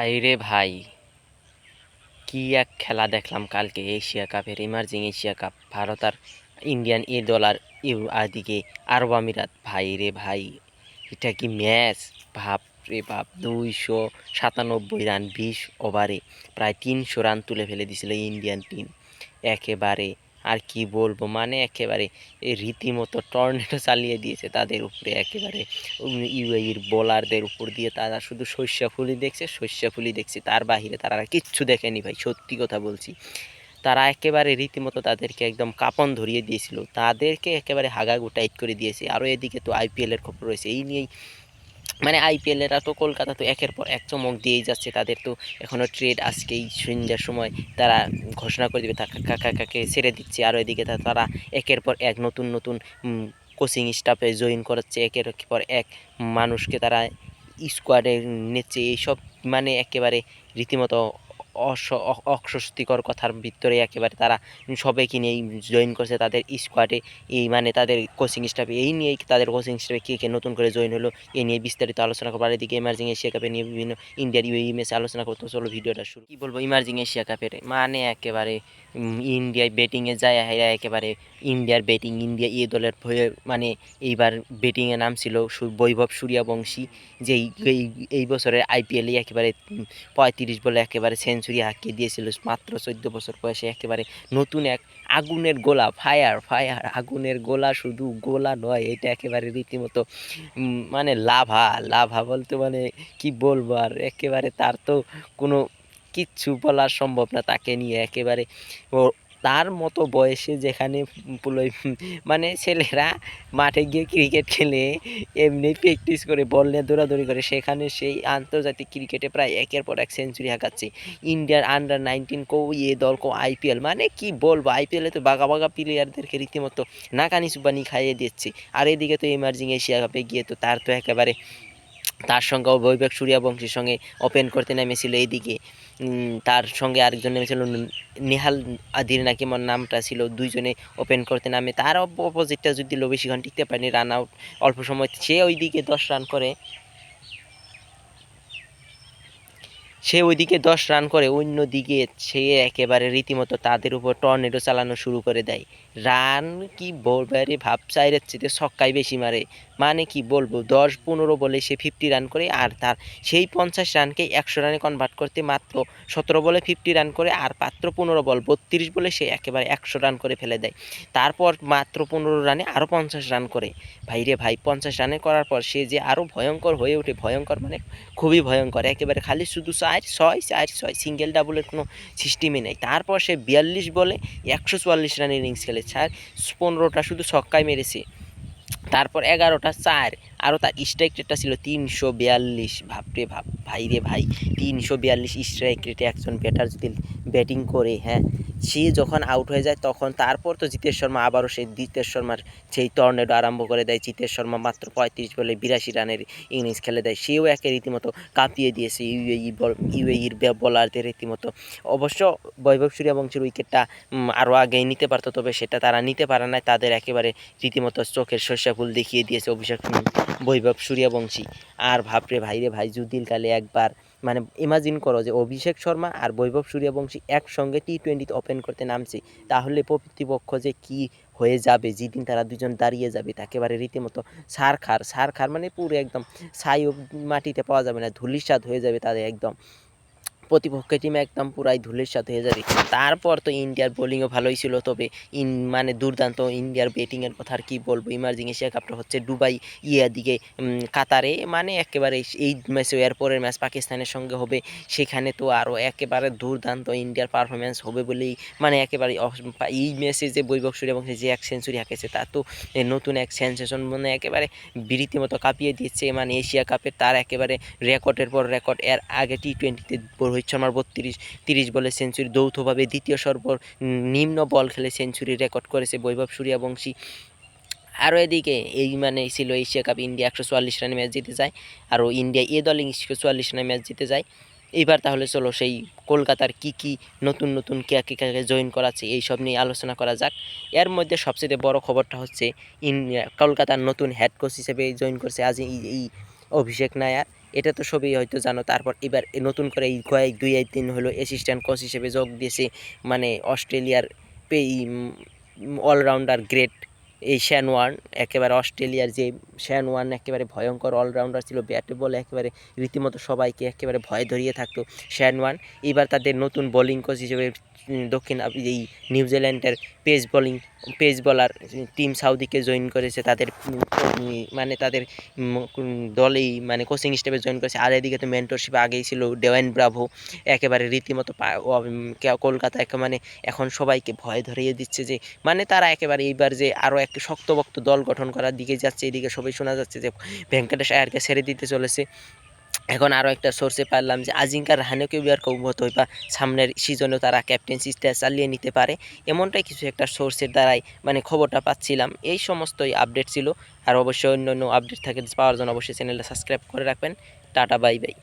ভাই রে ভাই, কি এক খেলা দেখলাম কালকে এশিয়া কাপের ইমার্জিং এশিয়া কাপ, ভারত আর ইন্ডিয়ান এ দল আর ইউ আদিকে আরব আমিরাত। ভাই রে ভাই, এটা কি ম্যাচ? ভাব রে বাপ, দুইশো সাতানব্বই রান, বিশ ওভারে, প্রায় তিনশো রান তুলে ফেলে দিছিল ইন্ডিয়ান টিম। একেবারে আর কি বলব? মানে একেবারে রীতিমতো টর্নেডো চালিয়ে দিয়েছে তাদের উপরে, একেবারে ইউএইর বোলারদের উপর দিয়ে তারা শুধু শস্যফুলি দেখছে শস্যফুলি দেখছে, তার বাহিরে তারা কিচ্ছু দেখেনি ভাই, সত্যি কথা বলছি। তারা একেবারে রীতিমতো তাদেরকে একদম কাপন ধরিয়ে দিয়েছিল। তাদেরকে একেবারে হাগাগু টাইট করে দিয়েছে। আরও এদিকে তো আইপিএলের খবর রয়েছে। এই নিয়েই মানে আইপিএলেরা তো কলকাতা তো একের পর এক চমক দিয়েই যাচ্ছে, তাদের তো এখনও ট্রেড আজকেই সন্ধ্যার সময় তারা ঘোষণা করে দেবে কাকা কাকে ছেড়ে দিচ্ছে। আরও এদিকে তারা একের পর এক নতুন নতুন কোচিং স্টাফে জয়েন করাচ্ছে, একের পর এক মানুষকে তারা স্কোয়াডে নিচ্ছে, এইসব মানে একেবারে রীতিমতো অস্বস্তিকর কথার ভিতরে একেবারে তারা সবাইকে নিয়েই জয়েন করছে তাদের স্কোয়াডে এই মানে তাদের কোচিং স্টাফে এই নিয়েই তাদের কোচিং স্টাফে কে কে নতুন করে জয়েন হলো এই নিয়ে বিস্তারিত আলোচনা করব। আর ইমার্জিং এশিয়া কাপে নিয়ে বিভিন্ন ইন্ডিয়ার ইউএমএস ম্যাচে আলোচনা করতে চলো, ভিডিওটা শুরু। কী বলব ইমার্জিং এশিয়া কাপের মানে একেবারে ইন্ডিয়ায় ব্যাটিংয়ে যায় হেরা একেবারে ইন্ডিয়ার ব্যাটিং ইন্ডিয়া এই দলের হয়ে মানে এইবার ব্যাটিংয়ে নাম ছিল সু- বৈভব সূর্যবংশী যে এই বছরের আইপিএলে একেবারে পঁয়ত্রিশ বলে একেবারে সেঞ্চুরি হাঁকিয়ে দিয়েছিল, মাত্র চোদ্দ বছর বয়সে একেবারে নতুন এক আগুনের গোলা ফায়ার ফায়ার আগুনের গোলা শুধু গোলা নয়, এটা একেবারে রীতিমতো মানে লাভা লাভা বলতে মানে কি বলব আর, একেবারে তার তো কোনো কিচ্ছু বলা সম্ভব না তাকে নিয়ে একেবারে। তার মতো বয়সে যেখানে মানে ছেলেরা মাঠে গিয়ে ক্রিকেট খেলে, এমনি প্র্যাকটিস করে বল নিয়ে দৌড়াদৌড়ি করে, সেখানে সেই আন্তর্জাতিক ক্রিকেটে প্রায় একের পর এক সেঞ্চুরি হাঁকাচ্ছে ইন্ডিয়ার আন্ডার নাইনটিন কো এ দল, কো আইপিএল মানে কি বলব? আইপিএলে তো বাঘা বাঘা প্লেয়ারদেরকে রীতিমতো নাকানি সুবানি খাইয়ে দিচ্ছে। আর এদিকে তো ইমার্জিং এশিয়া কাপে গিয়ে তো তার তো একেবারে তার সঙ্গে বৈবেক সূর্যবংশীর সঙ্গে ওপেন করতে নেমেছিল এইদিকে। তার সঙ্গে আরেকজন নেমেছিল নেহাল আদির নাকি আমার নামটা ছিল, দুইজনে ওপেন করতে নামে। তার অপোজিটটা যদি লো বেশিক্ষণ টিকতে পারেনি রান আউট অল্প সময় সে ওইদিকে দশ রান করে। সে ওইদিকে দশ রান করে, অন্যদিকে সে একেবারে রীতিমতো তাদের উপর টর্নেডো চালানো শুরু করে দেয়। রান কি বলব? আরে ভাব, চাইরের চেয়ে ছক্কাই বেশি মারে। মানে কি বলব, দশ পনেরো বলে সে ফিফটি রান করে আর তার সেই পঞ্চাশ রানকে একশো রানে কনভার্ট করতে মাত্র সতেরো বলে ফিফটি রান করে আর মাত্র পনেরো বল, বত্রিশ বলে সে একেবারে একশো রান করে ফেলে দেয়। তারপর মাত্র পনেরো রানে আরও পঞ্চাশ রান করে। ভাই রে ভাই, পঞ্চাশ রানে করার পর সে যে আরও ভয়ঙ্কর হয়ে ওঠে, ভয়ঙ্কর মানে খুবই ভয়ঙ্কর। একেবারে খালি শুধু চার, ছয় চার, ছয় সিঙ্গেল ডাবলের কোনো সিস্টেমই নেই। তারপর সে বিয়াল্লিশ বলে একশো চুয়াল্লিশ রানের ইনিংস খেলে চার পনেরোটা শুধু ছক্কায় মেরেছে। তারপর এগারোটা চার। আরও তার স্ট্রাইক রেটটা ছিল তিনশো বিয়াল্লিশ। ভাবরে ভাব ভাই রে ভাই, তিনশো বিয়াল্লিশ স্ট্রাইক রেটে একজন ব্যাটার যদি ব্যাটিং করে হ্যাঁ সে যখন আউট হয়ে যায় তখন তারপর তো জিতেশ শর্মা আবারও সেই জিতেশ শর্মার সেই টর্নেডো আরম্ভ করে দেয়। জিতেশ শর্মা মাত্র পঁয়ত্রিশ বলে বিরাশি রানের ইনিংস খেলে দেয়। সেও একে রীতিমতো কাঁপিয়ে দিয়েছে ইউএই ইউএইর বলারদের রীতিমতো। অবশ্য বৈভব সূর্যবংশীর উইকেটটা আরও আগেই নিতে পারতো, তবে সেটা তারা নিতে পারে না তাদের একেবারে রীতিমতো চোখের শস্যা ফুল দেখিয়ে দিয়েছে অভিষেক বৈভব সূর্যবংশী। আর ভাবরে ভাইরে ভাই যুদিল কালে একবার মানে ইমাজিন করো যে অভিষেক শর্মা আর বৈভব সূর্যবংশী একসঙ্গে টি টোয়েন্টিতে ওপেন করতে নামছে। তাহলে প্রতিপক্ষ যে কি হয়ে যাবে, যেদিন তারা দুজন দাঁড়িয়ে যাবে তাকেবারে রীতিমতো সার খার সার খার মানে পুরো একদম ছাই মাটিতে পাওয়া যাবে না ধুলিসাদ হয়ে যাবে তাদের একদম। প্রতিপক্ষের টিম একদম পুরাই ধুলির সাথে হয়ে যাবে। তারপর তো ইন্ডিয়ার বোলিংও ভালোই ছিল, তবে ইন মানে দুর্দান্ত ইন্ডিয়ার ব্যাটিংয়ের কথা আর কী বলব। ইমার্জিং এশিয়া কাপটা হচ্ছে দুবাই ইয়া দিকে কাতারে মানে একেবারে এই ম্যাচে এরপরের ম্যাচ পাকিস্তানের সঙ্গে হবে। সেখানে তো আরও একেবারে দুর্দান্ত ইন্ডিয়ার পারফরমেন্স হবে বলেই মানে একেবারে এই ম্যাচে যে বৈভব সূর্যবংশী যে এক সেঞ্চুরি হাঁকেছে, তা তো নতুন এক সেন্সেশন মানে একেবারে রীতিমতো কাঁপিয়ে দিচ্ছে। মানে এশিয়া কাপের তার একেবারে রেকর্ডের পর রেকর্ড এর আগে টি টোয়েন্টিতে রোহিত শর্মার বত্রিশ, তিরিশ বলে সেঞ্চুরি, যৌথভাবে দ্বিতীয় সর্ব নিম্ন বল খেলে সেঞ্চুরি রেকর্ড করেছে বৈভব সূর্যবংশী। আরও এদিকে এই মানে ছিল এশিয়া কাপ ইন্ডিয়া একশো চুয়াল্লিশ রানে ম্যাচ জিতে যায়, আরও ইন্ডিয়া এ দল একশো চুয়াল্লিশ রানে ম্যাচ জিতে যায়। এবার তাহলে চলো সেই কলকাতার কি কি নতুন নতুন কে কে কাকে জয়েন করাচ্ছে এই সব নিয়ে আলোচনা করা যাক। এর মধ্যে সবচেয়ে বড় খবরটা হচ্ছে ইন কলকাতার নতুন হেড কোচ হিসেবে জয়েন করছে আজ এই অভিষেক নায়ার। এটা তো সবই হয়তো জানো। তারপর এবার নতুন করে এই কয়েক দুই এক দিন হলো অ্যাসিস্ট্যান্ট কোচ হিসেবে যোগ দিয়েছে। মানে অস্ট্রেলিয়ার পেই অলরাউন্ডার গ্রেট এই ওয়ার্ন একেবারে অস্ট্রেলিয়ার যে শ্যান ওয়ার্ন একেবারে ভয়ঙ্কর অলরাউন্ডার ছিল ব্যাটে বলে একেবারে রীতিমতো সবাইকে একেবারে ভয় ধরিয়ে থাকতো শ্যান ওয়ার্ন এবার তাদের নতুন বোলিং কোচ হিসেবে দক্ষিণ এই নিউজিল্যান্ডের pace bowling pace bowler team সাউদিকে join করেছে তাদের মানে তাদের দলেই মানে কোচিং স্টাফে জয়েন করেছে। আর এদিকে তো মেন্টরশিপ আগেই ছিল ডেওয়াইন ব্রাভো একেবারে রীতিমতো পা- ও, উম, কে- মানে এখন সবাইকে ভয় ধরিয়ে দিচ্ছে যে মানে তারা একেবারে এইবার যে আরও একটি শক্তভক্ত দল গঠন করার দিকে যাচ্ছে। এদিকে সবাই শোনা যাচ্ছে যে ভেঙ্কটেশ আয়ারকে ছেড়ে দিতে চলেছে। এখন আরও একটা সোর্সে পারলাম যে আজিঙ্কার রাহানেকেও বিয়ার কৌমত বা সামনের সিজনেও তারা ক্যাপ্টেন্সিটা চালিয়ে নিতে পারে। এমনটাই কিছু একটা সোর্সের দ্বারাই মানে খবরটা পাচ্ছিলাম। এই সমস্তই আপডেট ছিল। আর অবশ্যই অন্য অন্য আপডেট থাকে, পাওয়ার জন্য অবশ্যই চ্যানেলটা সাবস্ক্রাইব করে রাখবেন। Tata bye bye